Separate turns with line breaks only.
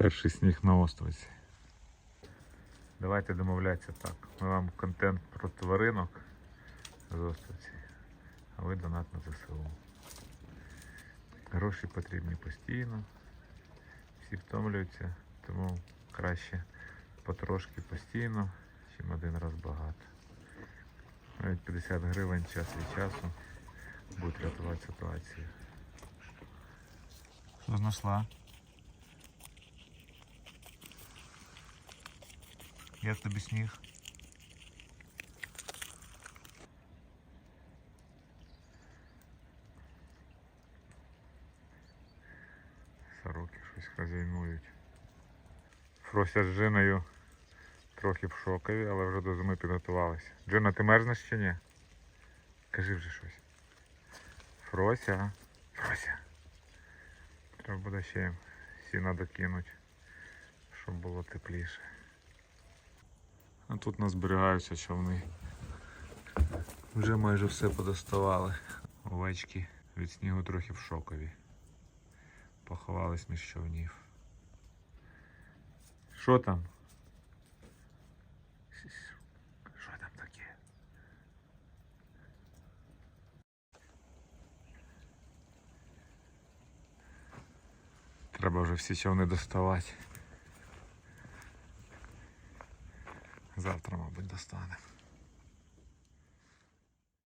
Перший сніг на островці. Давайте домовлятися так. Ми вам контент про тваринок з островці, а ви донат на ЗСУ. Гроші потрібні постійно. Всі втомлюються, тому краще потрошки постійно, чим один раз багато. Навіть 50 гривень час від часу будуть рятувати ситуацію. Знайшла? Як тобі сніг? Сороки щось хазяйнують. Фрося з Джиною трохи в шокові, але вже до зими підготувалися. Джина, ти мерзнеш чи ні? Кажи вже щось. Фрося. Фрося. Треба буде ще їм сіна докинуть, щоб було тепліше. А тут нас човни. Вже майже все подоставали. Овечки від снігу трохи в шокові. Поховались між човнів. Що там? Що там таке? Треба вже всі човни доставати. Завтра, мабуть, достанемо.